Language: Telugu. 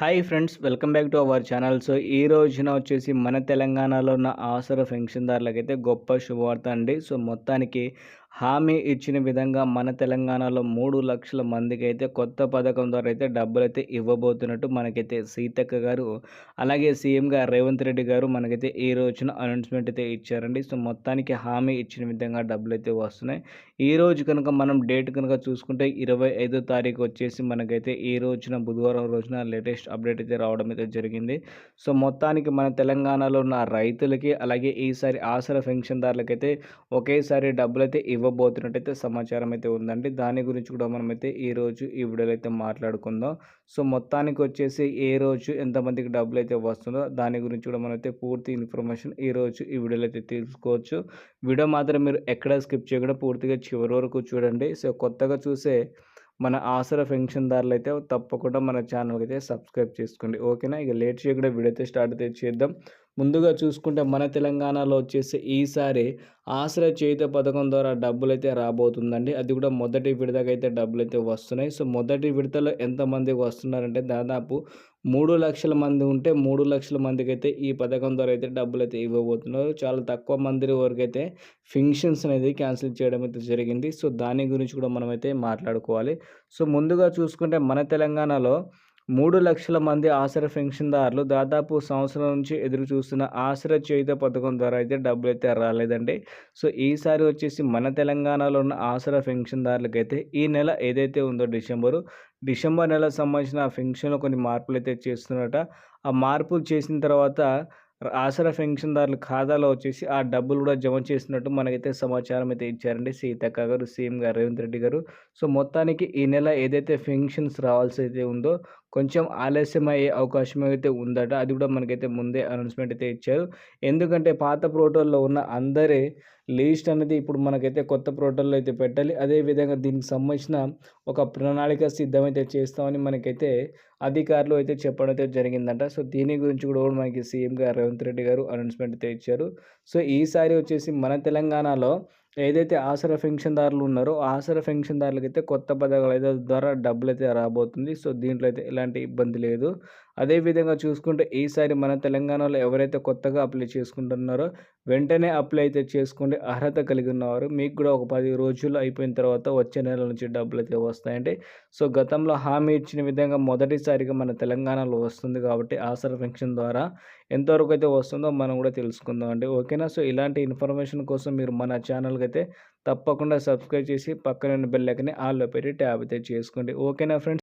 Hi friends welcome back to our channel so ఈ రోజున వచ్చేసి మన తెలంగాణలో ఉన్న ఆసర పెన్షన్దారులకైతే గొప్ప శుభవార్త అండి. సో మొత్తానికి హామీ ఇచ్చిన విధంగా మన తెలంగాణలో మూడు లక్షల మందికి అయితే కొత్త పథకం ద్వారా అయితే డబ్బులు అయితే ఇవ్వబోతున్నట్టు మనకైతే సీతక్క గారు అలాగే సీఎంగా రేవంత్ రెడ్డి గారు మనకైతే ఈ రోజున అనౌన్స్మెంట్ అయితే ఇచ్చారండి. సో మొత్తానికి హామీ ఇచ్చిన విధంగా డబ్బులు అయితే వస్తున్నాయి. ఈ రోజు కనుక మనం డేట్ కనుక చూసుకుంటే ఇరవై ఐదో తారీఖు వచ్చేసి మనకైతే ఈ రోజున బుధవారం రోజున లేటెస్ట్ అప్డేట్ అయితే రావడం అయితే జరిగింది. సో మొత్తానికి మన తెలంగాణలో ఉన్న రైతులకి అలాగే ఈసారి ఆసర పెన్షన్దారులకైతే ఒకేసారి డబ్బులు అయితే ఇవ్వబోతున్నట్టయితే సమాచారం అయితే ఉందండి. దాని గురించి కూడా మనమైతే ఈరోజు ఈ వీడియోలో అయితే మాట్లాడుకుందాం. సో మొత్తానికి వచ్చేసి ఏ రోజు ఎంతమందికి డబ్బులు అయితే వస్తుందో దాని గురించి కూడా మనమైతే పూర్తి ఇన్ఫర్మేషన్ ఈరోజు ఈ వీడియోలో అయితే తెలుసుకోవచ్చు. వీడియో మాత్రం మీరు ఎక్కడ స్కిప్ చేయకుండా పూర్తిగా చివరి వరకు చూడండి. సో కొత్తగా చూసే మన ఆసర పెన్షన్దారులు అయితే తప్పకుండా మన ఛానల్కి అయితే సబ్స్క్రైబ్ చేసుకోండి. ఓకేనా? ఇక లేట్ చేయకుండా వీడియో అయితే స్టార్ట్ అయితే చేద్దాం. ముందుగా చూసుకుంటే మన తెలంగాణలో వచ్చేసి ఈసారి ఆశ్రయ చేత పథకం ద్వారా డబ్బులు అయితే రాబోతుందండి. అది కూడా మొదటి విడతగా అయితే డబ్బులు అయితే వస్తున్నాయి. సో మొదటి విడతలో ఎంతమంది వస్తున్నారంటే దాదాపు మూడు లక్షల మంది ఉంటే మూడు లక్షల మందికి అయితే ఈ పథకం ద్వారా అయితే డబ్బులు అయితే ఇవ్వబోతున్నారు. చాలా తక్కువ మంది వరకు అయితే ఫింక్షన్స్ అనేది క్యాన్సిల్ చేయడం అయితే జరిగింది. సో దాని గురించి కూడా మనమైతే మాట్లాడుకోవాలి. సో ముందుగా చూసుకుంటే మన తెలంగాణలో మూడు లక్షల మంది ఆసరా పెన్షన్దారులు దాదాపు సంవత్సరం నుంచి ఎదురు చూస్తున్న ఆసరా చేయుత పథకం ద్వారా అయితే డబ్బులు అయితే రాలేదండి. సో ఈసారి వచ్చేసి మన తెలంగాణలో ఉన్న ఆసరా పెన్షన్దారులకైతే ఈ నెల ఏదైతే ఉందో డిసెంబరు డిసెంబర్ నెల సంబంధించిన పెన్షన్లో కొన్ని మార్పులు అయితే చేస్తున్నట ఆ మార్పులు చేసిన తర్వాత ఆసరా పెన్షన్దారుల ఖాతాలో వచ్చేసి ఆ డబ్బులు కూడా జమ చేసినట్టు మనకైతే సమాచారం అయితే ఇచ్చారండి సీతక్క గారు సీఎం గారు రేవంత్ రెడ్డి గారు. సో మొత్తానికి ఈ నెల ఏదైతే పెన్షన్స్ రావాల్సి అయితే ఉందో కొంచెం ఆలస్యం అయ్యే అవకాశం అయితే ఉందట. అది కూడా మనకైతే ముందే అనౌన్స్మెంట్ అయితే ఇచ్చారు. ఎందుకంటే పాత ప్రోటోల్లో ఉన్న అందరి లిస్ట్ అనేది ఇప్పుడు మనకైతే కొత్త ప్రోటోల్లో అయితే పెట్టాలి. అదేవిధంగా దీనికి సంబంధించిన ఒక ప్రణాళిక సిద్ధమైతే చేస్తామని మనకైతే అధికారులు అయితే చెప్పడం అయితే జరిగిందంట. సో దీని గురించి కూడా మనకి సీఎం గారు రేవంత్ రెడ్డి గారు అనౌన్స్మెంట్ అయితే ఇచ్చారు. సో ఈసారి వచ్చేసి మన తెలంగాణలో ఏదైతే ఆసర పెన్షన్దారులు ఉన్నారో ఆసర పెన్షన్దారులకైతే అయితే కొత్త పథకాలు అయితే ద్వారా డబ్బులు అయితే రాబోతుంది. సో దీంట్లో అయితే ఎలాంటి ఇబ్బంది లేదు. అదేవిధంగా చూసుకుంటే ఈసారి మన తెలంగాణలో ఎవరైతే కొత్తగా అప్లై చేసుకుంటున్నారో వెంటనే అప్లై అయితే చేసుకోండి అర్హత కలిగి ఉన్నవారు మీకు కూడా ఒక పది రోజులు అయిపోయిన తర్వాత వచ్చే నెల నుంచి డబ్బులు అయితే వస్తాయండి. సో గతంలో హామీ ఇచ్చిన విధంగా మొదటిసారిగా మన తెలంగాణలో వస్తుంది కాబట్టి ఆసర పెన్షన్ ద్వారా ఎంతవరకు అయితే వస్తుందో మనం కూడా తెలుసుకుందాం అండి. ఓకేనా? సో ఇలాంటి ఇన్ఫర్మేషన్ కోసం మీరు మన ఛానల్కి అయితే తప్పకుండా సబ్స్క్రైబ్ చేసి పక్కన బెల్ ఐకని ఆల్లో పెట్టి ట్యాబ్ అయితే చేసుకోండి. ఓకేనా ఫ్రెండ్స్?